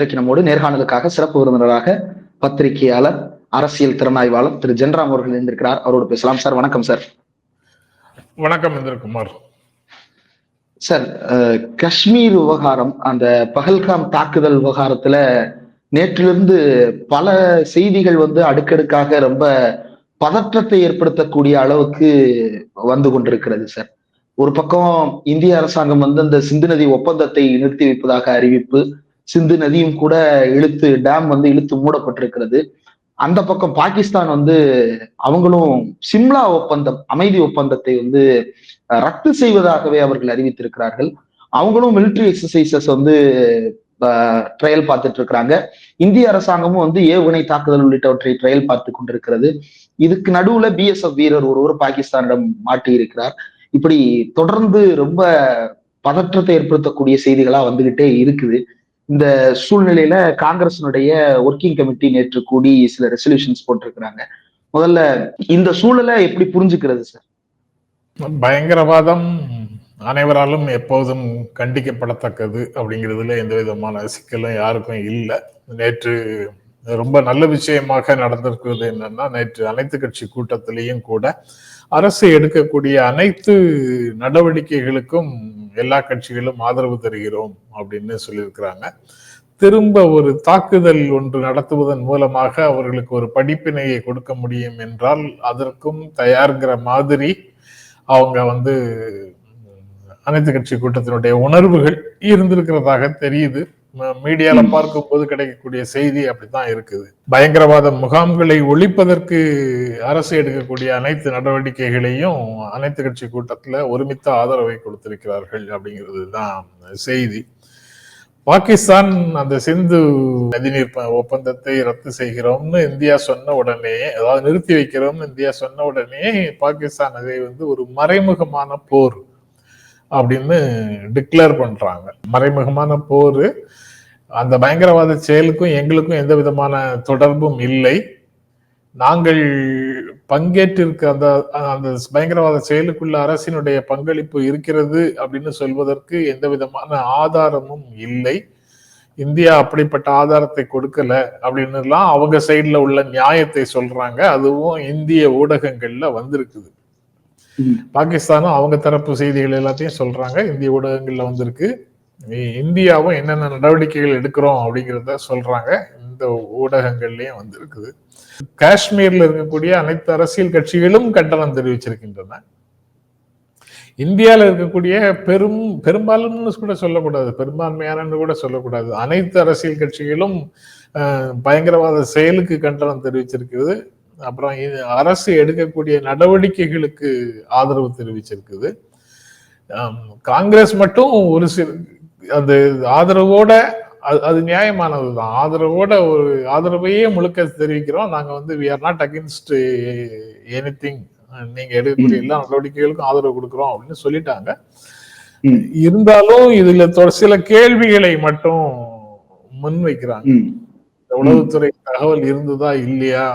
இன்றைக்கு நம்மோடு நேர்காணலுக்காக சிறப்பு விருந்தினராக பத்திரிகையாளர் அரசியல் திறனாய்வாளர் திரு. ஜென்ராம் அவர்கள் இருந்திருக்கிறார் அவரோடு பேசலாம். சார் வணக்கம் சார். வணக்கம் இந்திரகுமார் சார் காஷ்மீர் விவகாரம் அந்த பகல்காம் தாக்குதல் விவகாரத்துல நேற்றிலிருந்து பல செய்திகள் வந்து அடுக்கடுக்காக ரொம்ப பதற்றத்தை ஏற்படுத்தக்கூடிய அளவுக்கு வந்து கொண்டிருக்கிறது சார். ஒரு பக்கம் இந்திய அரசாங்கம் வந்து அந்த சிந்து நதி ஒப்பந்தத்தை நிறுத்தி வைப்பதாக அறிவிப்பு சிந்து நதியும் கூட இழுத்து டேம் வந்து இழுத்து மூடப்பட்டிருக்கிறது. அந்த பக்கம் பாகிஸ்தான் வந்து அவங்களும் சிம்லா ஒப்பந்தம் அமைதி ஒப்பந்தத்தை வந்து ரத்து செய்வதாகவே அவர்கள் அறிவித்திருக்கிறார்கள். அவங்களும் மிலிட்ரி எக்ஸசைசஸ் வந்து ட்ரையல் பார்த்துட்டு இருக்கிறாங்க இந்திய அரசாங்கமும் வந்து ஏவுகணை தாக்குதல் உள்ளிட்டவற்றை ட்ரையல் பார்த்து கொண்டிருக்கிறது. இதுக்கு நடுவுல பிஎஸ்எஃப் வீரர் ஒருவர் பாகிஸ்தானிடம் மாட்டி இருக்கிறார் இப்படி தொடர்ந்து ரொம்ப பதற்றத்தை ஏற்படுத்தக்கூடிய செய்திகளா வந்துகிட்டே இருக்குது. இந்த சூழ்நிலையில காங்கிரசினுடைய ஒர்க்கிங் கமிட்டி நேற்று கூடி சில ரெசல்யூஷன்ஸ் போட்டிருக்கிறாங்க. முதல்ல இந்த சூழலை எப்படி புரிஞ்சுக்கிறது சார் பயங்கரவாதம் அனைவராலும் எப்போதும் கண்டிக்கப்படத்தக்கது அப்படிங்கிறதுல எந்த விதமான சிக்கலும் யாருக்கும் இல்லை. நேற்று ரொம்ப நல்ல விஷயமாக நடந்திருக்கிறது என்னன்னா நேற்று அனைத்து கட்சி கூட்டத்திலையும் கூட அரசு எடுக்கக்கூடிய அனைத்து நடவடிக்கைகளுக்கும் எல்லா கட்சிகளும் ஆதரவு தருகிறோம் அப்படின்னு சொல்லியிருக்கிறாங்க. திரும்ப ஒரு தாக்குதல் ஒன்று நடத்துவதன் மூலமாக அவர்களுக்கு ஒரு படிப்பினையை கொடுக்க முடியும் என்றால் அதற்கும் தயார்கிற மாதிரி அவங்க வந்து அனைத்து கட்சி கூட்டத்தினுடைய உணர்வுகள் இருந்திருக்கிறதாக தெரியுது. மீடியால பார்க்கும்போது கிடைக்கக்கூடிய செய்தி அப்படித்தான் இருக்குது. பயங்கரவாத முகாம்களை ஒழிப்பதற்கு அரசு எடுக்கக்கூடிய அனைத்து நடவடிக்கைகளையும் அனைத்து கட்சி கூட்டத்துல ஒருமித்த ஆதரவை கொடுத்திருக்கிறார்கள் அப்படிங்கிறது தான் செய்தி. பாகிஸ்தான் அந்த சிந்து நதிநீர் ஒப்பந்தத்தை ரத்து செய்கிறோம்னு இந்தியா சொன்ன உடனே அதாவது நிறுத்தி வைக்கிறோம்னு இந்தியா சொன்ன உடனே பாகிஸ்தான் அதை வந்து ஒரு மறைமுகமான போர் அப்படின்னு டிக்ளேர் பண்றாங்க. மறைமுகமான போர். அந்த பயங்கரவாத செயலுக்கும் எங்களுக்கும் எந்த விதமான தொடர்பும் இல்லை. நாங்கள் பங்கேற்றிருக்க அந்த அந்த பயங்கரவாத செயலுக்குள்ள அரசினுடைய பங்களிப்பு இருக்கிறது அப்படின்னு சொல்வதற்கு எந்த விதமான ஆதாரமும் இல்லை. இந்தியா அப்படிப்பட்ட ஆதாரத்தை கொடுக்கல அப்படின்னுலாம் அவங்க சைட்ல உள்ள நியாயத்தை சொல்றாங்க. அதுவும் இந்திய ஊடகங்கள்ல வந்திருக்குது. பாகிஸ்தானும் அவங்க தரப்பு செய்திகள் எல்லாத்தையும் சொல்றாங்க. இந்திய ஊடகங்கள்ல வந்திருக்கு. இந்தியாவும் என்னென்ன நடவடிக்கைகள் எடுக்கிறோம் அப்படிங்கிறத சொல்றாங்க. இந்த ஊடகங்கள்லயும் வந்திருக்குது. காஷ்மீர்ல இருக்கக்கூடிய அனைத்து அரசியல் கட்சிகளும் கண்டனம் தெரிவிச்சிருக்கின்றன. இந்தியாவில் இருக்கக்கூடிய பெரும் பெரும்பாலும்னு கூட சொல்லக்கூடாது பெரும்பான்மையான கூட சொல்லக்கூடாது. அனைத்து அரசியல் கட்சிகளும் பயங்கரவாத செயலுக்கு கண்டனம் தெரிவிச்சிருக்குது. அப்புறம் அரசு எடுக்கக்கூடிய நடவடிக்கைகளுக்கு ஆதரவு தெரிவிச்சிருக்குது. காங்கிரஸ் மட்டும் ஒரு சில அந்த ஆதரவோட அது நியாயமானதுதான். ஆதரவோட ஒரு ஆதரவையே முழுக்க தெரிவிக்கிறோம். நாங்க வந்து we are not against anything நீங்க எடுக்கக்கூடிய எல்லா நடவடிக்கைகளுக்கும் ஆதரவு கொடுக்குறோம் அப்படின்னு சொல்லிட்டாங்க. இருந்தாலும் இதுல சில கேள்விகளை மட்டும் முன்வைக்கிறாங்க. உளவுத்துறை தகவல் இருந்ததா இல்லையா?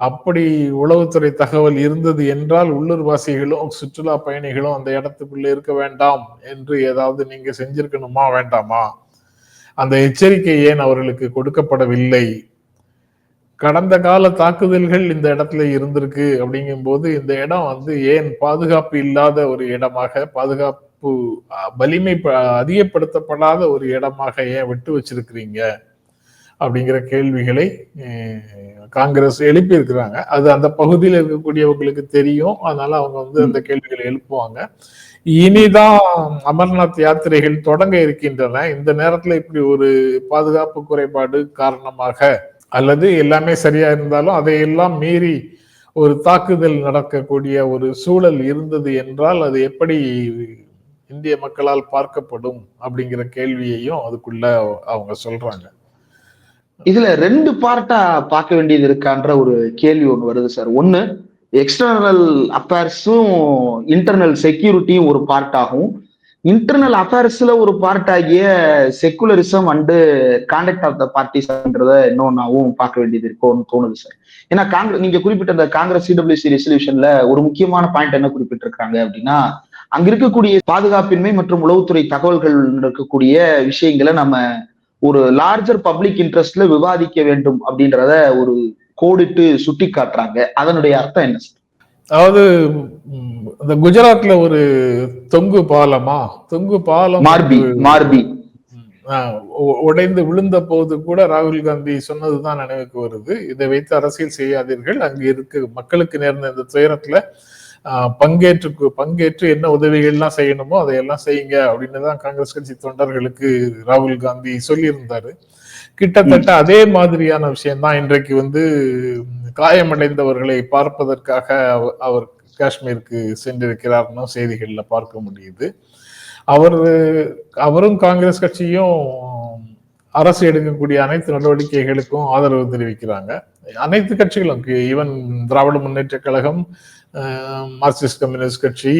அப்படி உளவுத்துறை தகவல் இருந்தது என்றால் உள்ளூர்வாசிகளும் சுற்றுலா பயணிகளும் அந்த இடத்துக்குள்ள இருக்க வேண்டாம் என்று ஏதாவது நீங்க செஞ்சிருக்கணுமா வேண்டாமா? அந்த எச்சரிக்கை ஏன் அவர்களுக்கு கொடுக்கப்படவில்லை? கடந்த கால தாக்குதல்கள் இந்த இடத்துல இருந்திருக்கு அப்படிங்கும் போது இந்த இடம் வந்து ஏன் பாதுகாப்பு இல்லாத ஒரு இடமாக பாதுகாப்பு வலிமை அதிகப்படுத்தப்படாத ஒரு இடமாக ஏன் விட்டு வச்சிருக்கிறீங்க? அப்படிங்கிற கேள்விகளை காங்கிரஸ் எழுப்பி இருக்கிறாங்க அது அந்த பகுதியில் இருக்கக்கூடியவங்களுக்கு தெரியும். அதனால அவங்க வந்து அந்த கேள்விகளை எழுப்புவாங்க. இனிதான் அமர்நாத் யாத்திரைகள் தொடங்க இருக்கின்றன. இந்த நேரத்தில் இப்படி ஒரு பாதுகாப்பு குறைபாடு காரணமாக அல்லது எல்லாமே சரியா இருந்தாலும் அதையெல்லாம் மீறி ஒரு தாக்குதல் நடக்கக்கூடிய ஒரு சூழல் இருந்தது என்றால் அது எப்படி இந்திய மக்களால் பார்க்கப்படும் அப்படிங்கிற கேள்வியையும் அதுக்குள்ள அவங்க சொல்றாங்க. இதுல ரெண்டு பார்ட்டா பார்க்க வேண்டியது இருக்கான்ற ஒரு கேள்வி ஒன்று வருது சார் ஒன்னு எக்ஸ்டர்னல் அஃபேர்ஸும் இன்டர்னல் செக்யூரிட்டியும் ஒரு பார்ட் ஆகும். இன்டர்னல் அஃபேர்ஸ்ல ஒரு பார்ட் ஆகிய secularism and conduct of the பார்ட்டிஸ்ன்றத இன்னொன்னாவும் பார்க்க வேண்டியது இருக்கும்னு தோணுது சார் ஏன்னா காங்கிரஸ் நீங்க குறிப்பிட்ட அந்த காங்கிரஸ் சிடபிள்யூசி ரெசல்யூஷன்ல ஒரு முக்கியமான பாயிண்ட் என்ன குறிப்பிட்டிருக்காங்க அப்படின்னா அங்க இருக்கக்கூடிய பாதுகாப்பின்மை மற்றும் உளவுத்துறை தகவல்கள் இருக்கக்கூடிய விஷயங்களை நம்ம ஒரு லார்ஜர் பப்ளிக் இன்ட்ரெஸ்ட்ல விவாதிக்க வேண்டும் அப்படின்றத ஒரு கோடிட்டு சுட்டி காட்டுறாங்க அதனுடைய அர்த்தம் என்ன அதாவது இந்த குஜராத்ல ஒரு தொங்கு பாலமா? தொங்கு பாலம் மார்பி மார்பி. உடைந்து விழுந்த போது கூட ராகுல் காந்தி சொன்னதுதான் நினைவுக்கு வருது. இதை வைத்து அரசியல் செய்யாதீர்கள். அங்கு இருக்க மக்களுக்கு நேர்ந்த இந்த துயரத்துல பங்கேற்று பங்கேற்று என்ன உதவிகள்லாம் செய்யணுமோ அதையெல்லாம் செய்யுங்க அப்படின்னு தான் காங்கிரஸ் கட்சி தொண்டர்களுக்கு ராகுல் காந்தி சொல்லியிருந்தாரு. கிட்டத்தட்ட அதே மாதிரியான விஷயம்தான் இன்றைக்கு வந்து காயமடைந்தவர்களை பார்ப்பதற்காக அவ- அவர் காஷ்மீருக்கு சென்றிருக்கிறார்னு செய்திகள்ல பார்க்க முடியுது. அவர் அவரும் காங்கிரஸ் கட்சியும் அரசு எடுக்கக்கூடிய அனைத்து நடவடிக்கைகளுக்கும் ஆதரவு தெரிவிக்கிறாங்க. அனைத்து கட்சிகளும் even Dravida Munnetra Kazhagam Marxist Communist கட்சி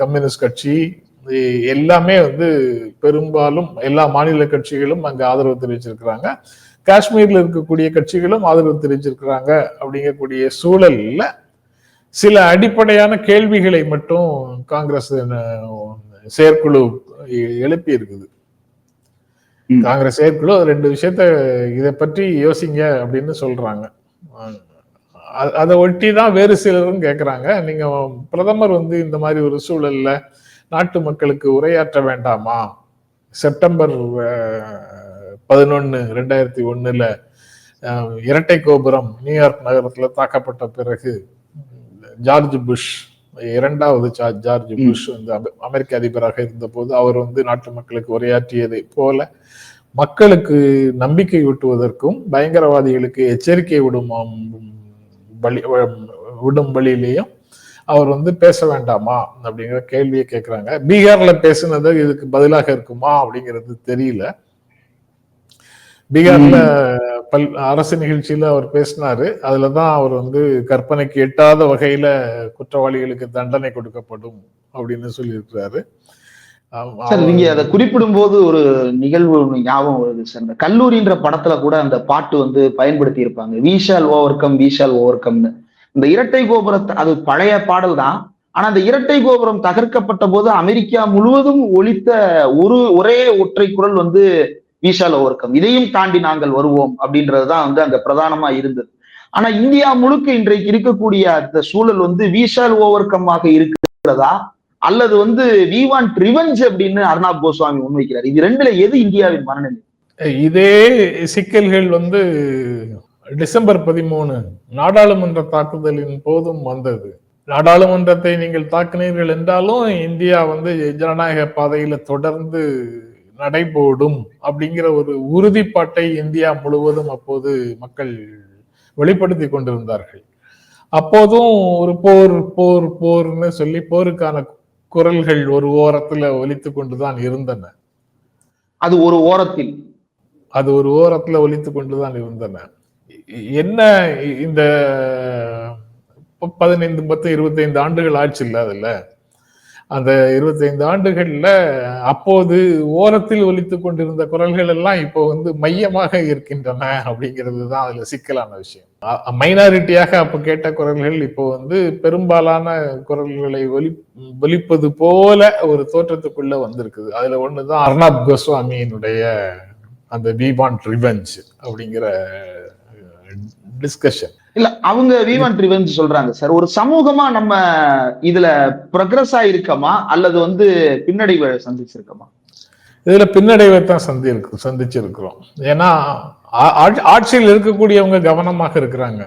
கம்யூனிஸ்ட் கட்சி எல்லாமே வந்து பெரும்பாலும் எல்லா மாநில கட்சிகளும் அங்க ஆதரவு தெரிவிச்சிருக்கிறாங்க. காஷ்மீர்ல இருக்கக்கூடிய கட்சிகளும் ஆதரவு தெரிவிச்சிருக்கிறாங்க அப்படிங்கக்கூடிய சூழல்ல சில அடிப்படையான கேள்விகளை மட்டும் காங்கிரஸ் செயற்குழு எழுப்பி இருக்குது. காங்கிரஸ் செயற்குழு ரெண்டு விஷயத்த இதை பற்றி யோசிங்க அப்படின்னு சொல்றாங்க. அதை ஒட்டி தான் வேறு சிலரும் கேட்குறாங்க நீங்க பிரதமர் வந்து இந்த மாதிரி ஒரு சூழல்ல நாட்டு மக்களுக்கு உரையாற்ற வேண்டாமா செப்டம்பர் பதினொன்னு ரெண்டாயிரத்தி அஹ், இரட்டை கோபுரம் நியூயார்க் நகரத்துல தாக்கப்பட்ட பிறகு ஜார்ஜ் புஷ் இரண்டாவது ஜார்ஜ். புஷ் வந்து அமெ- அமெரிக்க அதிபராக இருந்தபோது அவர் வந்து நாட்டு மக்களுக்கு உரையாற்றியதை போல மக்களுக்கு நம்பிக்கை ஊட்டுவதற்கும் பயங்கரவாதிகளுக்கு எச்சரிக்கை விடும் பலி விடும் வழியிலையும் அவர் வந்து பேச வேண்டாமா அப்படிங்கிற கேள்வியை கேட்குறாங்க பீகார்ல பேசுனது இதுக்கு பதிலாக இருக்குமா அப்படிங்கிறது தெரியல. பீகார்ல பல் அரசு நிகழ்ச்சியில அவர் பேசினாரு. அதுலதான் அவர் வந்து கற்பனைக்கு எட்டாத வகையில குற்றவாளிகளுக்கு தண்டனை கொடுக்கப்படும் அப்படின்னு சொல்லியிருக்கிறாரு. சார் நீங்க அதை குறிப்பிடும் போது ஒரு நிகழ்வு ஞாபகம் வருது சார். இந்த கல்லூரின்ற படத்துல கூட அந்த பாட்டு வந்து பயன்படுத்தி இருப்பாங்க we shall overcome we shall over கம்னு இந்த இரட்டை கோபுரத்தை அது பழைய பாடல் தான். ஆனா அந்த இரட்டை கோபுரம் தகர்க்கப்பட்ட போது அமெரிக்கா முழுவதும் ஒலித்த ஒரு ஒரே ஒற்றை குரல் வந்து விஷால் ஓவர் கம் இதையும் தாண்டி நாங்கள் வருவோம் அப்படின்றதுதான் வந்து அங்க பிரதானமா இருந்தது. ஆனா இந்தியா முழுக்க இன்றைக்கு இருக்கக்கூடிய அந்த சூழல் வந்து விஷால் ஓவர் கம்மாக இருக்கிறதா? அல்லது வந்து வி வாண்ட் ரிவெஞ்ச் அப்படின்னு அர்ணாப் கோஸ்வாமி முன்வைக்கிறார். இது ரெண்டுல எது இந்தியாவின் மனநிலை? இதே சிக்கல்கள் வந்து டிசம்பர் பதிமூணு நாடாளுமன்ற தாக்குதலின் போதும் வந்தது. நாடாளுமன்றத்தை நீங்கள் தாக்கினீர்கள் என்றாலும் இந்தியா வந்து ஜனநாயக பாதையில தொடர்ந்து நடைபோடும் அப்படிங்கிற ஒரு உறுதிப்பாட்டை இந்தியா முழுவதும் அப்போது மக்கள் வெளிப்படுத்தி கொண்டிருந்தார்கள். அப்போதும் ஒரு போர் போர் போர்னு சொல்லி போருக்கான குரல்கள் ஒரு ஓரத்துல ஒலித்து கொண்டுதான் இருந்தன. அது ஒரு ஓரத்தில். அது ஒரு ஓரத்துல ஒலித்து கொண்டுதான் இருந்தன. என்ன இந்த பதினைந்து பத்து இருபத்தைந்து ஆண்டுகள் ஆச்சு இல்ல அதுல? அந்த இருபத்தைந்து ஆண்டுகள்ல அப்போது ஓரத்தில் ஒலித்து கொண்டிருந்த குரல்கள் எல்லாம் இப்போ வந்து மையமாக இருக்கின்றன அப்படிங்கிறது தான் அதுல சிக்கலான விஷயம். மைனாரிட்டியாக அப்ப கேட்ட குரல்கள் இப்போ வந்து பெரும்பாலான குரல்களை ஒலி ஒலிப்பது போல ஒரு தோற்றத்துக்குள்ள வந்திருக்குது. அதுல ஒண்ணுதான் அர்ணாப் கோஸ்வாமியினுடைய அந்த வி வாண்ட் ரிவெஞ்ச் அப்படிங்கிற டிஸ்கஷன் இல்ல அவங்க வி வாண்ட் ரிவெஞ்ச் சொல்றாங்க சார் ஒரு சமூகமா நம்ம இதுல ப்ரொக்ரஸ் ஆயிருக்கமா? அல்லது வந்து பின்னடைவை சந்திச்சிருக்கோமா? இதுல பின்னடைவை தான் சந்தி சந்திச்சிருக்கிறோம். ஏன்னா ஆட்சியில் இருக்கக்கூடியவங்க கவனமாக இருக்கிறாங்க.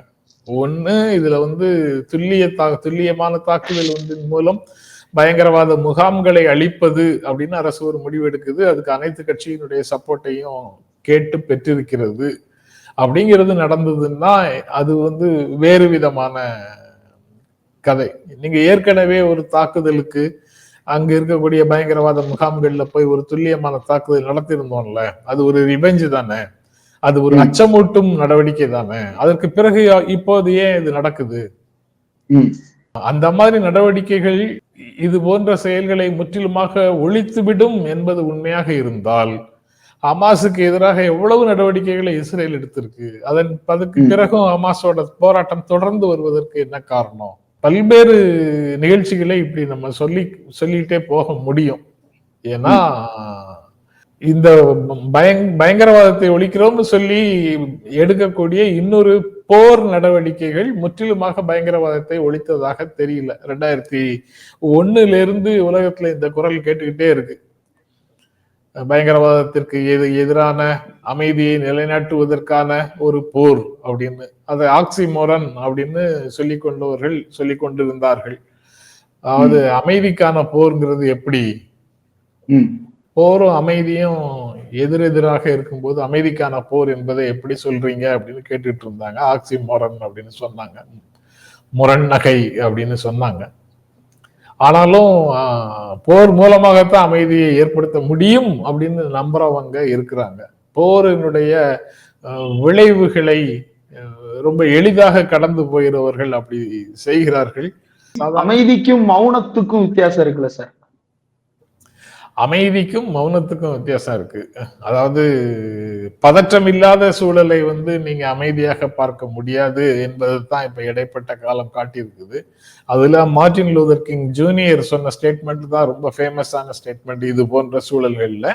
ஒண்ணு இதுல வந்து துல்லிய தா துல்லியமான தாக்குதல் ஒன்றின் மூலம் பயங்கரவாத முகாம்களை அழிப்பது அப்படின்னு அரசு ஒரு முடிவு எடுக்குது. அதுக்கு அனைத்து கட்சியினுடைய சப்போர்ட்டையும் கேட்டு பெற்றிருக்கிறது. அப்படிங்கிறது நடந்ததுன்னா அது வந்து வேறு விதமான கதை. நீங்க ஏற்கனவே ஒரு தாக்குதலுக்கு அங்க இருக்கக்கூடிய பயங்கரவாத முகாம்கள்ல போய் ஒரு துல்லியமான தாக்குதல் நடத்தியிருந்தோம்ல அது ஒரு ரிவெஞ்சு தானே? அது ஒரு. அச்சமூட்டும் நடவடிக்கை தானே? அதற்கு பிறகு இப்போது ஏன் இது நடக்குது? அந்த மாதிரி நடவடிக்கைகள் இது போன்ற செயல்களை முற்றிலுமாக ஒழித்துவிடும் என்பது உண்மையாக இருந்தால் ஹமாஸுக்கு எதிராக எவ்வளவு நடவடிக்கைகளை இஸ்ரேல் எடுத்திருக்கு? அதன் அதுக்கு. பிறகும் ஹமாஸோட போராட்டம் தொடர்ந்து வருவதற்கு என்ன காரணம்? பல்வேறு நிகழ்ச்சிகளை இப்படி நம்ம சொல்லி சொல்லிட்டே போக முடியும். ஏன்னா இந்த பயங் பயங்கரவாதத்தை ஒழிக்கிறோம்னு சொல்லி எடுக்கக்கூடிய இன்னொரு போர் நடவடிக்கைகள் முற்றிலுமாக பயங்கரவாதத்தை ஒழித்ததாக தெரியல. ரெண்டாயிரத்தி ஒண்ணுல இருந்து உலகத்துல இந்த குரல் கேட்டுக்கிட்டே இருக்கு. பயங்கரவாதத்திற்கு எது எதிரான அமைதியை நிலைநாட்டுவதற்கான ஒரு போர் அப்படின்னு அதை ஆக்சிமோரன் அப்படின்னு சொல்லிக் கொண்டவர்கள் சொல்லிக் கொண்டிருந்தார்கள். அதாவது அமைதிக்கான போர்ங்கிறது எப்படி? போரும் அமைதியும் எதிரெதிராக இருக்கும்போது அமைதிக்கான போர் என்பதை எப்படி சொல்றீங்க அப்படின்னு கேட்டுட்டு இருந்தாங்க. ஆக்சி மொரன் அப்படின்னு சொன்னாங்க. முரண் நகை அப்படின்னு சொன்னாங்க. ஆனாலும் போர் மூலமாகத்தான் அமைதியை ஏற்படுத்த முடியும் அப்படின்னு நம்புறவங்க இருக்கிறாங்க. போரினுடைய விளைவுகளை ரொம்ப எளிதாக கடந்து போகிறவர்கள் அப்படி செய்கிறார்கள். அமைதிக்கும் மௌனத்துக்கும் வித்தியாசம் இருக்குல்ல சார்? அமைதிக்கும் மௌனத்துக்கும் வித்தியாசம் இருக்கு. அதாவது பதற்றம் இல்லாத சூழலை வந்து நீங்க அமைதியாக பார்க்க முடியாது என்பது தான் இப்ப இடைப்பட்ட காலம் காட்டியிருக்குது. அதுல மார்டின் லூதர் கிங் ஜூனியர் சொன்ன ஸ்டேட்மெண்ட் தான் ரொம்ப ஃபேமஸான ஸ்டேட்மெண்ட் இது போன்ற சூழல்கள்ல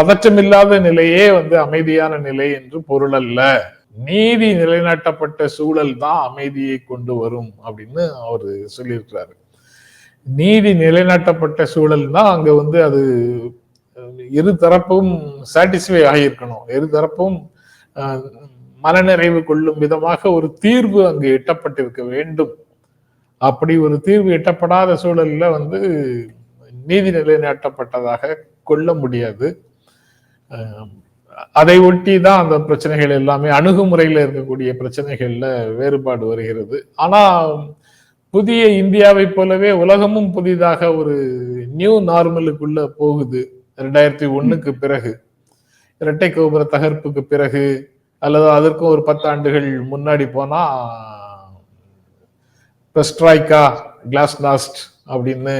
பதற்றம் இல்லாத நிலையே வந்து அமைதியான நிலை என்று பொருள் அல்ல. நீதி நிலைநாட்டப்பட்ட சூழல் தான் அமைதியை கொண்டு வரும் அப்படின்னு அவர் சொல்லியிருக்கிறாரு. நீதி நிலைநாட்டப்பட்ட சூழல் தான் அங்க வந்து அது இரு தரப்பும் சாட்டிஸ்ஃபை ஆகியிருக்கணும். இரு தரப்பும் மனநிறைவு கொள்ளும் விதமாக ஒரு தீர்வு அங்கு எட்டப்பட்டிருக்க வேண்டும். அப்படி ஒரு தீர்வு எட்டப்படாத சூழல்ல வந்து நீதி நிலைநாட்டப்பட்டதாக கொள்ள முடியாது. அதை ஒட்டி தான் அந்த பிரச்சனைகள் எல்லாமே அணுகுமுறையில இருக்கக்கூடிய பிரச்சனைகள்ல வேறுபாடு வருகிறது. ஆனா புதிய இந்தியாவை போலவே உலகமும் புதிதாக ஒரு நியூ நார்மலுக்குள்ள போகுது. ரெண்டாயிரத்தி ஒண்ணுக்கு பிறகு. இரட்டை கோபுர தகர்ப்புக்கு பிறகு அல்லது அதற்கும் ஒரு பத்தாண்டுகள் முன்னாடி போனா பெஸ்ட்ராய்கா கிளாஸ்நாஸ்ட் அப்படின்னு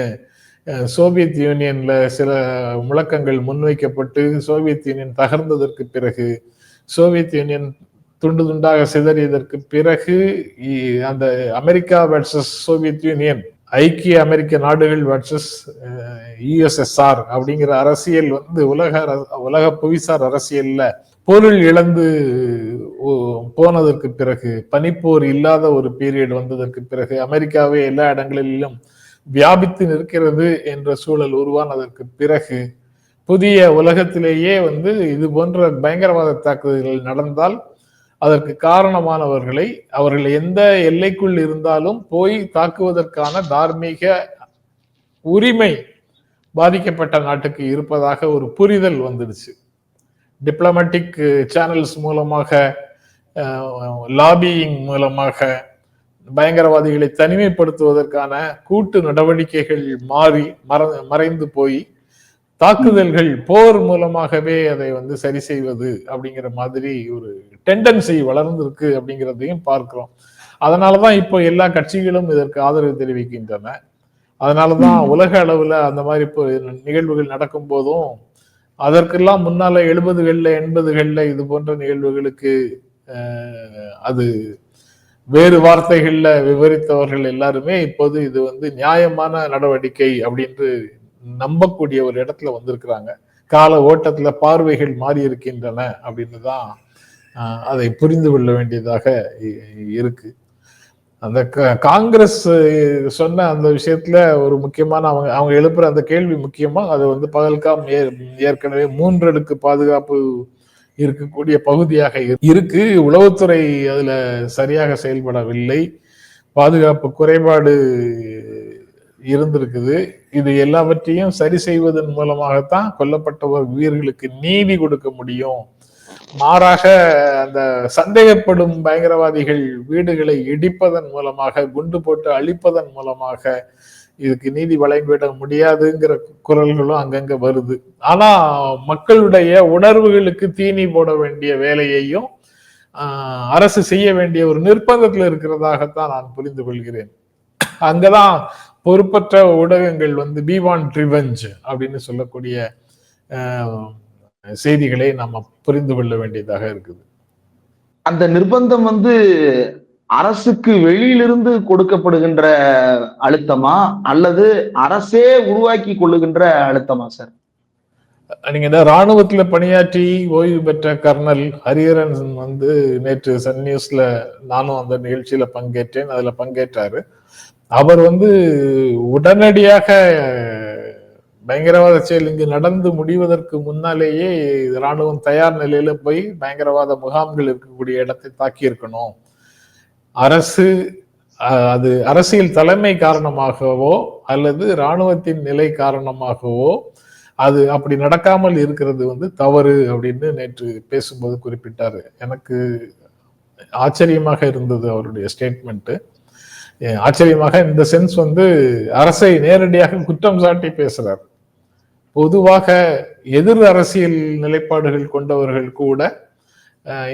சோவியத் யூனியன்ல சில முழக்கங்கள் முன்வைக்கப்பட்டு சோவியத் யூனியன் தகர்ந்ததற்கு பிறகு சோவியத் யூனியன் துண்டு துண்டாக சிதறியதற்கு பிறகு இ- அந்த அமெரிக்கா வெர்சஸ் சோவியத் யூனியன் ஐக்கிய அமெரிக்க நாடுகள் வெர்சஸ் யுஎஸ்எஸ்ஆர் அப்படிங்கிற அரசியல் வந்து உலக உலக புவிசார் அரசியல்ல பொருள் இழந்து போனதற்கு பிறகு பனிப்போர் இல்லாத ஒரு பீரியட் வந்ததற்கு பிறகு அமெரிக்காவே எல்லா இடங்களிலும் வியாபித்து நிற்கிறது என்ற சூழல் உருவானதற்கு பிறகு புதிய உலகத்திலேயே வந்து இது போன்ற பயங்கரவாத தாக்குதல்கள் நடந்தால் அதற்கு காரணமானவர்களை அவர்கள் எந்த எல்லைக்குள் இருந்தாலும் போய் தாக்குவதற்கான தார்மீக உரிமை பாதிக்கப்பட்ட நாட்டுக்கு இருப்பதாக ஒரு புரிதல் வந்துடுச்சு. டிப்ளமேட்டிக் சேனல்ஸ் மூலமாக லாபியிங் மூலமாக பயங்கரவாதிகளை தனிமைப்படுத்துவதற்கான கூட்டு நடவடிக்கைகள் மாறி மற மறைந்து போய் தாக்குதல்கள் போர் மூலமாகவே அதை வந்து சரி செய்வது அப்படிங்கிற மாதிரி ஒரு டெண்டன்சி வளர்ந்திருக்கு அப்படிங்கிறதையும் பார்க்கிறோம். அதனாலதான் இப்போ எல்லா கட்சிகளும் இதற்கு ஆதரவு தெரிவிக்கின்றன. அதனாலதான் உலக அளவுல அந்த மாதிரி இப்போ நிகழ்வுகள் நடக்கும் போதும் அதற்கெல்லாம் முன்னால எழுபதுகள்ல எண்பதுகள்ல இது போன்ற நிகழ்வுகளுக்கு அது வேறு வார்த்தைகள்ல விவரித்தவர்கள் எல்லாருமே இப்போது இது வந்து நியாயமான நடவடிக்கை அப்படின்று நம்பக்கூடிய ஒரு இடத்துல வந்திருக்கிறாங்க. கால ஓட்டத்துல பார்வைகள் மாறி இருக்கின்றன அப்படின்னு தான் அதை புரிந்து கொள்ள வேண்டியதாக இருக்கு. அந்த க- காங்கிரஸ் சொன்ன அந்த விஷயத்துல ஒரு முக்கியமான அவங்க அவங்க எழுப்புற அந்த கேள்வி முக்கியமா அது வந்து பகல்காம் ஏ- ஏற்கனவே மூன்றடுக்கு பாதுகாப்பு இருக்கக்கூடிய பகுதியாக இருக்கு. உளவுத்துறை அதுல சரியாக செயல்படவில்லை. பாதுகாப்பு குறைபாடு இருந்திருக்குது. இது எல்லாவற்றையும் சரி செய்வதன் மூலமாகத்தான் கொல்லப்பட்டவர் வீரர்களுக்கு நீதி கொடுக்க முடியும். மாறாக அந்த சந்தேகப்படும் பயங்கரவாதிகள் வீடுகளை இடிப்பதன் மூலமாக குண்டு போட்டு அழிப்பதன் மூலமாக இதுக்கு நீதி வழங்கிவிட முடியாதுங்கிற குரல்களும் அங்கங்க வருது. ஆனா மக்களுடைய உணர்வுகளுக்கு தீனி போட வேண்டிய வேலையையும் அரசு செய்ய வேண்டிய ஒரு நிர்பந்தத்தில் இருக்கிறதாகத்தான் நான் புரிந்து கொள்கிறேன். அங்கதான் பொறுப்பற்ற ஊடகங்கள் வந்து பி வான் ரிவெஞ்ச் அப்படின்னு சொல்லக்கூடிய செய்திகளை நம்ம புரிந்து கொள்ள வேண்டியதாக இருக்குது. அந்த நிர்பந்தம் வந்து அரசுக்கு வெளியிலிருந்து கொடுக்கப்படுகின்ற அழுத்தமா? அல்லது அரசே உருவாக்கி கொள்ளுகின்ற அழுத்தமா சார்? நீங்க இந்த ராணுவத்துல பணியாற்றி ஓய்வு பெற்ற கர்னல் ஹரிஹரன் வந்து நேற்று சன் நியூஸ்ல நானும் அந்த நிகழ்ச்சியில பங்கேற்றேன். அதுல பங்கேற்றாரு. அவர் வந்து உடனடியாக பயங்கரவாத செயல் இங்கு நடந்து முடிவதற்கு முன்னாலேயே ராணுவம் தயார் நிலையில போய் பயங்கரவாத முகாம்கள் இருக்கக்கூடிய இடத்தை தாக்கி இருக்கணும் அரசு அது அரசியல் தலைமை காரணமாகவோ அல்லது இராணுவத்தின் நிலை காரணமாகவோ அது அப்படி நடக்காமல் இருக்கிறது வந்து தவறு அப்படின்னு நேற்று பேசும்போது குறிப்பிட்டாரு. எனக்கு ஆச்சரியமாக இருந்தது அவருடைய ஸ்டேட்மெண்ட்டு ஆச்சரியமாக இந்த சென்ஸ் வந்து அரசை நேரடியாக குற்றம் சாட்டி பேசுறார். பொதுவாக எதிர் அரசியல் நிலைப்பாடுகள் கொண்டவர்கள் கூட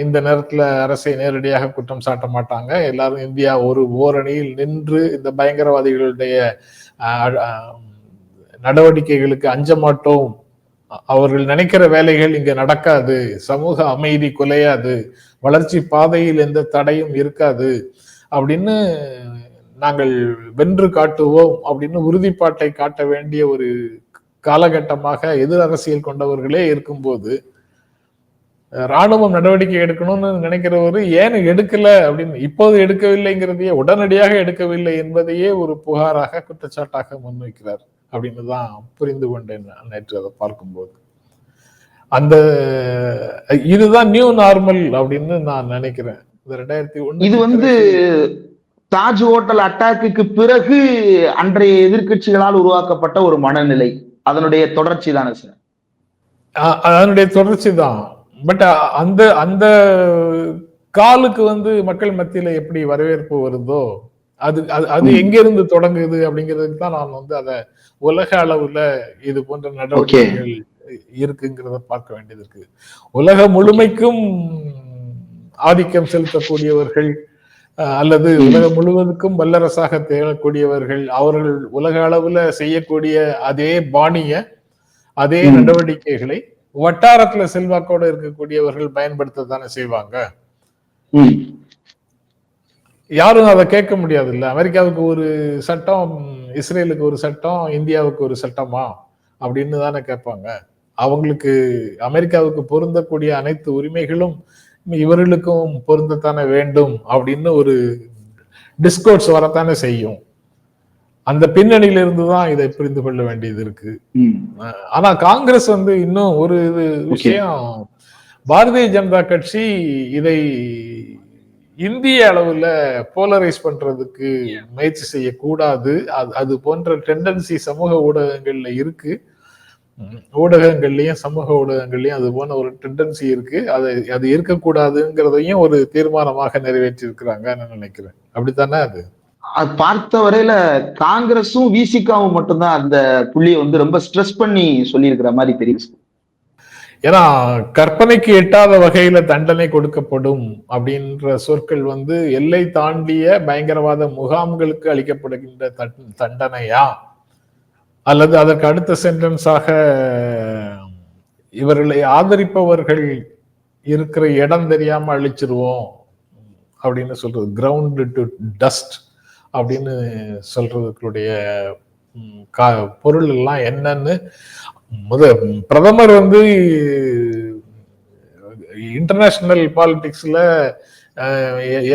இந்த நேரத்தில் அரசை நேரடியாக குற்றம் சாட்ட மாட்டாங்க. எல்லாரும் இந்தியா ஒரு ஓரணியில் நின்று இந்த பயங்கரவாதிகளுடைய நடவடிக்கைகளுக்கு அஞ்ச மாட்டோம் அவர்கள் நினைக்கிற வேலைகள் இங்க நடக்காது. சமூக அமைதி குலையாது. வளர்ச்சி பாதையில் எந்த தடையும் இருக்காது. அப்படின்னு நாங்கள் வென்று காட்டுவோம் அப்படின்னு உறுதிப்பாட்டை காட்ட வேண்டிய ஒரு காலகட்டமாக எதிர் அரசியல் கொண்டவர்களே இருக்கும்போது ராணுவம் நடவடிக்கை எடுக்கணும்னு நினைக்கிறவர் ஏன் எடுக்கல அப்படின்னு இப்போது எடுக்கவில்லைங்கிறதையே உடனடியாக எடுக்கவில்லை என்பதையே ஒரு புகாராக குற்றச்சாட்டாக முன்வைக்கிறார் அப்படின்னு தான் புரிந்து கொண்டேன் நேற்று அதை பார்க்கும்போது. அந்த இதுதான் நியூ நார்மல் அப்படின்னு நான் நினைக்கிறேன். ரெண்டாயிரத்தி ஒண்ணு இது வந்து தாஜ் ஹோட்டல் அட்டாக்குக்கு பிறகு அன்றைய எதிர்கட்சிகளால் உருவாக்கப்பட்ட ஒரு மனநிலை. அதனுடைய தொடர்ச்சி தானே சார்? அதனுடைய தொடர்ச்சி தான். பட் அந்த அந்த காலுக்கு வந்து மக்கள் மத்தியில எப்படி வரவேற்பு வருதோ அது அது எங்க இருந்து தொடங்குது அப்படிங்கிறதுக்கு தான் நான் வந்து அதை உலக அளவுல இது போன்ற நடவடிக்கைகள் இருக்குங்கிறத பார்க்க வேண்டியது இருக்கு. உலக முழுமைக்கும் ஆதிக்கம் செலுத்தக்கூடியவர்கள் அல்லது உலகம் முழுவதுக்கும் வல்லரசாக தேடக்கூடியவர்கள் அவர்கள் உலக அளவுல செய்யக்கூடிய அதே பாணிய அதே நடவடிக்கைகளை வட்டாரத்துல செல்வாக்கோட இருக்கக்கூடியவர்கள் பயன்படுத்த தானே செய்வாங்க யாரும் அதை கேட்க முடியாது இல்ல அமெரிக்காவுக்கு ஒரு சட்டம் இஸ்ரேலுக்கு ஒரு சட்டம் இந்தியாவுக்கு ஒரு சட்டமா? அப்படின்னு தானே கேட்பாங்க. அவங்களுக்கு அமெரிக்காவுக்கு பொருந்தக்கூடிய அனைத்து உரிமைகளும் இவர்களுக்கும் பொருந்தத்தானே வேண்டும் அப்படின்னு ஒரு டிஸ்கோர்ஸ் வரத்தானே செய்யும். அந்த பின்னணியில இருந்து தான் இதை புரிந்து கொள்ள வேண்டியது இருக்கு. ஆனா காங்கிரஸ் வந்து இன்னும் ஒரு இது விஷயம் பாரதிய ஜனதா கட்சி இதை இந்திய அளவுல போலரைஸ் பண்றதுக்கு முயற்சி செய்யக்கூடாது. அது போன்ற டெண்டன்சி சமூக ஊடகங்கள்ல இருக்கு. ஊடகங்கள்லயும் சமூக ஊடகங்கள்லயும் அது போன ஒரு டெண்டன்சி இருக்கு. அது அது இருக்கக்கூடாதுங்கிறதையும் ஒரு தீர்மானமாக நிறைவேற்றி இருக்கிறாங்கன்னு நினைக்கிறேன். அப்படித்தானே அது? அது பார்த்த வரையில காங்கிரஸும் விசிகாவும் மட்டும்தான் அந்த புள்ளியை வந்து ரொம்ப ஸ்ட்ரெஸ் பண்ணி சொல்லியிருக்கிற மாதிரி தெரியுது. ஏன்னா கற்பனைக்கு எட்டாத வகையில தண்டனை கொடுக்கப்படும் அப்படின்ற சொற்கள் வந்து எல்லை தாண்டிய பயங்கரவாத முகாம்களுக்கு அளிக்கப்படுகின்ற தண்டனையா? அல்லது அதற்கு அடுத்த சென்டென்ஸாக இவர்களை ஆதரிப்பவர்கள் இருக்கிற இடம் தெரியாம அழிச்சிருவோம் அப்படின்னு சொல்றது. கிரவுண்ட் டு டஸ்ட் அப்படின்னு சொல்றதுக்குடைய பொருள் எல்லாம் என்னன்னு முத பிரதமர் வந்து இன்டர்நேஷனல் பாலிடிக்ஸ்ல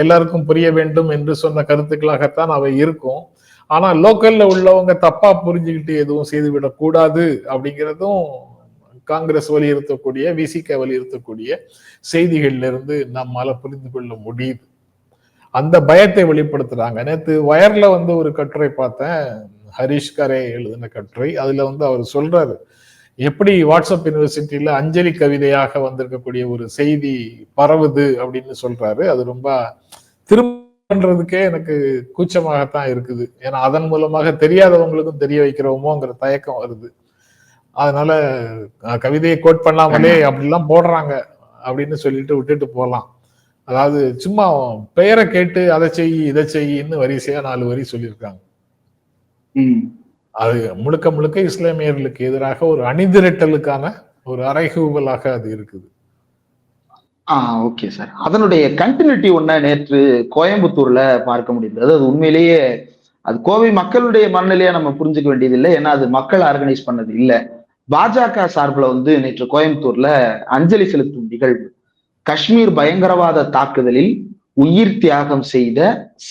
எல்லாருக்கும் புரிய வேண்டும் என்று சொன்ன கருத்துக்களாகத்தான் அவை இருக்கும். ஆனா லோக்கல்ல உள்ளவங்க தப்பா புரிஞ்சுக்கிட்டு எதுவும் செய்துவிடக் கூடாது அப்படிங்கிறதும் காங்கிரஸ் வலியுறுத்தக்கூடிய விசிக வலியுறுத்தக்கூடிய செய்திகள்ல இருந்து நம்மால புரிந்து கொள்ள முடியுது. அந்த பயத்தை வெளிப்படுத்துறாங்க. நேத்து வயர்ல வந்து ஒரு கட்டுரை பார்த்தேன். ஹரீஷ் கரே எழுதின கட்டுரை. அதுல வந்து அவர் சொல்றாரு எப்படி வாட்ஸ்அப் யூனிவர்சிட்டியில அஞ்சலி கவிதையாக வந்திருக்கக்கூடிய ஒரு செய்தி பரவுது? அப்படின்னு சொல்றாரு. அது ரொம்ப திரும்ப பண்றதுக்கே எனக்கு கூச்சமாகத்தான் இருக்குது. ஏன்னா அதன் மூலமாக தெரியாதவங்களுக்கும் தெரிய வைக்கிறோமோங்கிற தயக்கம் வருது. அதனால கவிதையை கோட் பண்ணாமலே அப்படிலாம் போடுறாங்க அப்படின்னு சொல்லிட்டு விட்டுட்டு போகலாம் அதாவது சும்மா பெயரை கேட்டு அதை செய் இதை செய்யின்னு வரிசையா நாலு வரி சொல்லியிருக்காங்க. அது முழுக்க முழுக்க இஸ்லாமியர்களுக்கு எதிராக ஒரு அணிதிரட்டலுக்கான ஒரு அறைகூவலாக அது இருக்குது. ஆ ஓகே சார் அதனுடைய கண்டினியூட்டி ஒன்ன நேற்று கோயம்புத்தூர்ல பார்க்க முடிந்தது. அது உண்மையிலேயே அது கோவை மக்களுடைய மனநிலையா நம்ம புரிஞ்சுக்க வேண்டியது இல்லை ஏன்னா அது மக்கள் ஆர்கனைஸ் பண்ணது இல்லை. பாஜக சார்பில் வந்து நேற்று கோயம்புத்தூர்ல அஞ்சலி செலுத்தும் நிகழ்வு. காஷ்மீர் பயங்கரவாத தாக்குதலில் உயிர் தியாகம் செய்த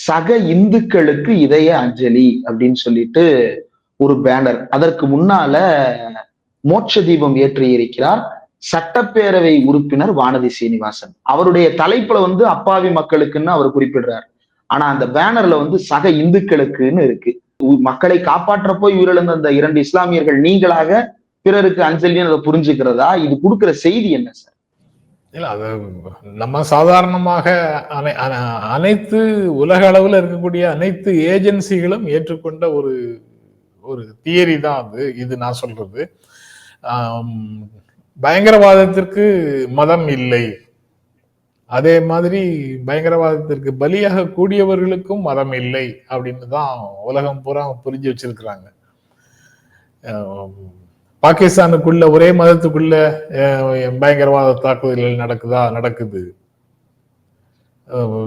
சக இந்துக்களுக்கு இதய அஞ்சலி அப்படின்னு சொல்லிட்டு ஒரு பேனர் அதற்கு முன்னால மோட்ச தீபம் ஏற்றி இருக்கிறார் சட்டப்பேரவை உறுப்பினர் வானதி சீனிவாசன். அவருடைய தலைப்புல வந்து அப்பாவி மக்களுக்குன்னு அவர் குறிப்பிடுறார். ஆனா அந்த பேனர்ல வந்து சக இந்துக்களுக்குன்னு இருக்கு. உ- மக்களை காப்பாற்ற போய் உயிரிழந்த அந்த இரண்டு இஸ்லாமியர்கள் நீங்களாக பிறருக்கு அஞ்சலின்னு அதை புரிஞ்சுக்கிறதா? இது கொடுக்குற செய்தி என்ன சார்? இல்ல அது நம்ம சாதாரணமாக அனை- அனைத்து உலக அளவில் இருக்கக்கூடிய அனைத்து ஏஜென்சிகளும் ஏற்றுக்கொண்ட ஒரு ஒரு தியரி தான் அது. இது நான் சொல்றது. பயங்கரவாதத்திற்கு மதம் இல்லை. அதே மாதிரி பயங்கரவாதத்திற்கு பலியாக கூடியவர்களுக்கும் மதம் இல்லை அப்படின்னு தான் உலகம் பூரா புரிஞ்சு வச்சிருக்கிறாங்க. பாகிஸ்தானுக்குள்ள ஒரே மதத்துக்குள்ள பயங்கரவாத தாக்குதல்கள் நடக்குதா? நடக்குது.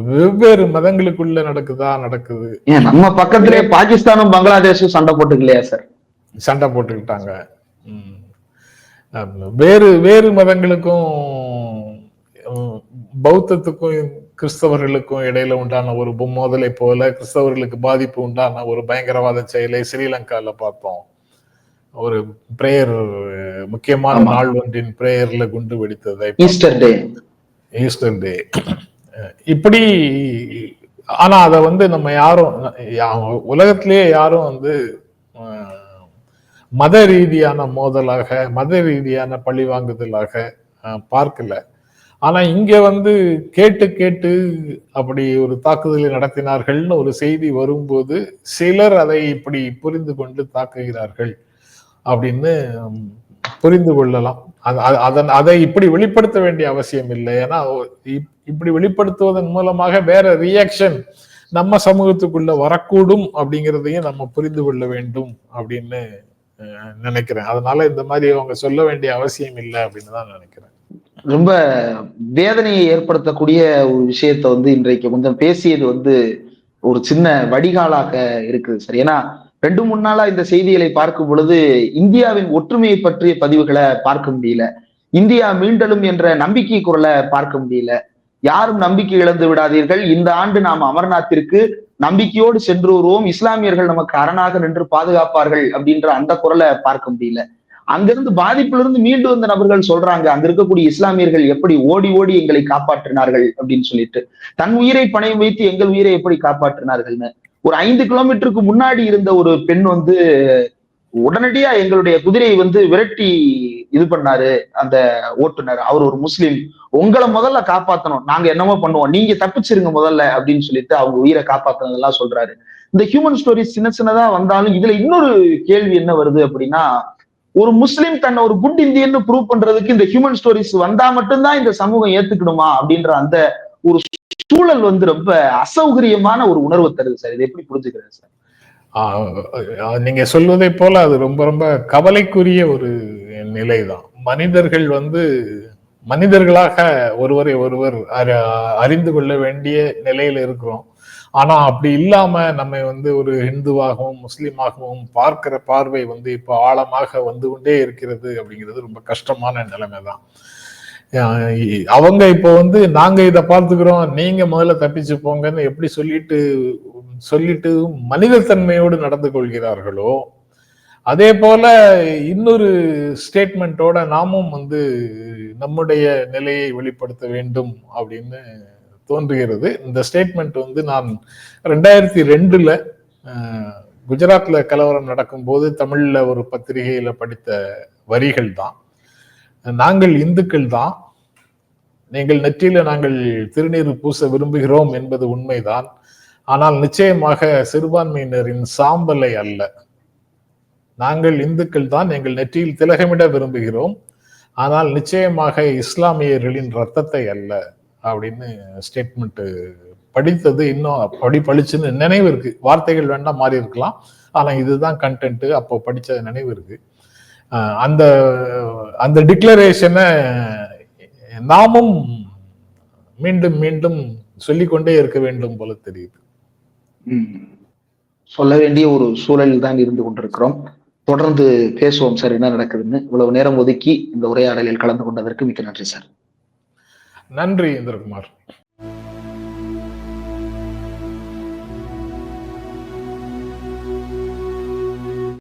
வெவ்வேறு மதங்களுக்குள்ள நடக்குதா? நடக்குது. நம்ம பக்கத்திலே பாகிஸ்தானும் பங்களாதேஷும் சண்டை போட்டுக்கலையா சார்? சண்டை போட்டுக்கிட்டாங்க. ம். ஆமா. வேறு வேறு மதங்களுக்கும் பௌத்தத்துக்கும் கிறிஸ்தவர்களுக்கும் இடையில உண்டான ஒரு மோதலை போல கிறிஸ்தவர்களுக்கு பாதிப்பு உண்டான ஒரு பயங்கரவாத செயலை ஸ்ரீலங்கால பார்த்தோம். ஒரு பிரேயர் முக்கியமான. நாள் ஒன்றின் பிரேயர்ல குண்டு வெடித்ததை ஈஸ்டர் டே ஈஸ்டர் டே இப்படி ஆனா அத வந்து நம்ம யாரும் உலகத்திலேயே யாரும் வந்து மத ரீதியான மோதலாக மத ரீதியான பழிவாங்குதலாக அஹ், பார்க்கல. ஆனா இங்க வந்து கேட்டு கேட்டு அப்படி ஒரு தாக்குதலை நடத்தினார்கள்னு ஒரு செய்தி வரும்போது சிலர் அதை இப்படி புரிந்து கொண்டு தாக்குகிறார்கள் அப்படின்னு புரிந்து கொள்ளலாம். அதன் அதை இப்படி வெளிப்படுத்த வேண்டிய அவசியம் இல்லை. ஏன்னா இப்- இப்படி வெளிப்படுத்துவதன் மூலமாக வேற ரியாக்ஷன் நம்ம சமூகத்துக்குள்ள வரக்கூடும் அப்படிங்கிறதையும் நம்ம புரிந்து கொள்ள வேண்டும் அப்படின்னு நினைக்கிறேன். அதனால இந்த மாதிரி அவங்க சொல்ல வேண்டிய அவசியம் இல்லை அப்படின்னு தான் நினைக்கிறேன். ரொம்ப வேதனையை ஏற்படுத்தக்கூடிய ஒரு விஷயத்த வந்து இன்றைக்கு கொஞ்சம் பேசியது வந்து ஒரு சின்ன வடிகாலாக இருக்குது சார். ஏன்னா ரெண்டு மூணு நாளா இந்த செய்திகளை பார்க்கும் பொழுது இந்தியாவின் ஒற்றுமையை பற்றிய பதிவுகளை பார்க்க முடியல. இந்தியா மீண்டலும் என்ற நம்பிக்கை குரலை பார்க்க முடியல. யாரும் நம்பிக்கை இழந்து விடாதீர்கள். இந்த ஆண்டு நாம் அமர்நாத்திற்கு நம்பிக்கையோடு சென்று வருவோம் இஸ்லாமியர்கள் நமக்கு அரணாக நின்று பாதுகாப்பார்கள் அப்படின்ற அந்த குரலை பார்க்க முடியல. அங்கிருந்து பாதிப்பிலிருந்து மீண்டு வந்த நபர்கள் சொல்றாங்க அங்க இருக்கக்கூடிய இஸ்லாமியர்கள் எப்படி ஓடி ஓடி எங்களை காப்பாற்றினார்கள்? அப்படின்னு சொல்லிட்டு. தன் உயிரை பணையம் வைத்து எங்கள் உயிரை எப்படி காப்பாற்றினார்கள்னு. ஒரு ஐந்து கிலோமீட்டருக்கு முன்னாடி இருந்த ஒரு பெண் வந்து உடனடியா எங்களுடைய குதிரையை வந்து விரட்டி இது பண்ணாரு அந்த ஓட்டுநர். அவர் ஒரு முஸ்லீம். உங்களை முதல்ல காப்பாத்தணும். நாங்க என்னமோ பண்ணுவோம். நீங்க தப்பிச்சிருங்க முதல்ல அப்படின்னு சொல்லிட்டு அவங்க உயிரை காப்பாத்தினதெல்லாம் சொல்றாரு. இந்த ஹியூமன் ஸ்டோரிஸ் சின்ன சின்னதா வந்தாலும் இதுல இன்னொரு கேள்வி என்ன வருது அப்படின்னா ஒரு முஸ்லீம் தன்னை ஒரு குட் இந்தியன்னு ப்ரூவ் பண்றதுக்கு இந்த ஹியூமன் ஸ்டோரிஸ் வந்தா மட்டும்தான் இந்த சமூகம் ஏத்துக்கணுமா அப்படின்ற அந்த ஒரு சூழல் வந்து ரொம்ப அசௌகரியமான ஒரு உணர்வு தருது சார். இதை எப்படி புரிஞ்சுக்கிறது சார்? நீங்க சொல்வதை போல அது ரொம்ப ரொம்ப கவலைக்குரிய ஒரு நிலைதான். மனிதர்கள் வந்து மனிதர்களாக ஒருவரை ஒருவர் அறி- அறிந்து கொள்ள வேண்டிய நிலையில இருக்கிறோம். ஆனா அப்படி இல்லாம நம்ம வந்து ஒரு இந்துவாகவும் முஸ்லீமாகவும் பார்க்கிற பார்வை வந்து இப்போ ஆழமாக வந்து கொண்டே இருக்கிறது அப்படிங்கிறது ரொம்ப கஷ்டமான நிலைமை தான் அவங்க இப்போ வந்து நாங்க இதை பார்த்துக்கிறோம் நீங்க முதல்ல தப்பிச்சு போங்கன்னு எப்படி சொல்லிட்டு சொல்லிட்டு மனிதத்தன்மையோடு நடந்து கொள்கிறார்களோ அதே போல இன்னொரு ஸ்டேட்மெண்ட்டோட நாமும் வந்து நம்முடைய நிலையை வெளிப்படுத்த வேண்டும் அப்படின்னு தோன்றுகிறது. இந்த ஸ்டேட்மெண்ட் வந்து நான் ரெண்டாயிரத்தி ரெண்டுல குஜராத்ல கலவரம் நடக்கும்போது தமிழ்ல ஒரு பத்திரிகையில படித்த வரிகள் தான். நாங்கள் இந்துக்கள் தான். நீங்கள் நெற்றியில நாங்கள் திருநீர் பூச விரும்புகிறோம் என்பது உண்மைதான். ஆனால் நிச்சயமாக சிறுபான்மையினரின் சாம்பலை அல்ல. நாங்கள் இந்துக்கள் தான் எங்கள் நெற்றியில் திலகமிட விரும்புகிறோம். ஆனால் நிச்சயமாக இஸ்லாமியர்களின் ரத்தத்தை அல்ல அப்படின்னு ஸ்டேட்மெண்ட் படித்தது இன்னும் அப்படி படிச்சுன்னு நினைவு இருக்கு. வார்த்தைகள் வேண்டாம் மாறி இருக்கலாம். ஆனா இதுதான் கண்டென்ட் அப்போ படிச்ச நினைவு இருக்கு. அந்த அந்த டிக்ளரேஷனை நாமும் மீண்டும் மீண்டும் சொல்லிக்கொண்டே இருக்க வேண்டும் போல தெரியுது. சொல்ல வேண்டிய ஒரு சூழலில் தான் இருந்து கொண்டிருக்கிறோம். தொடர்ந்து பேசுவோம் சார் என்ன நடக்குதுன்னு. இவ்வளவு நேரம் ஒதுக்கி இந்த உரையாடலில் கலந்து கொண்டதற்கு மிக்க நன்றி சார். நன்றி இந்திரகுமார்.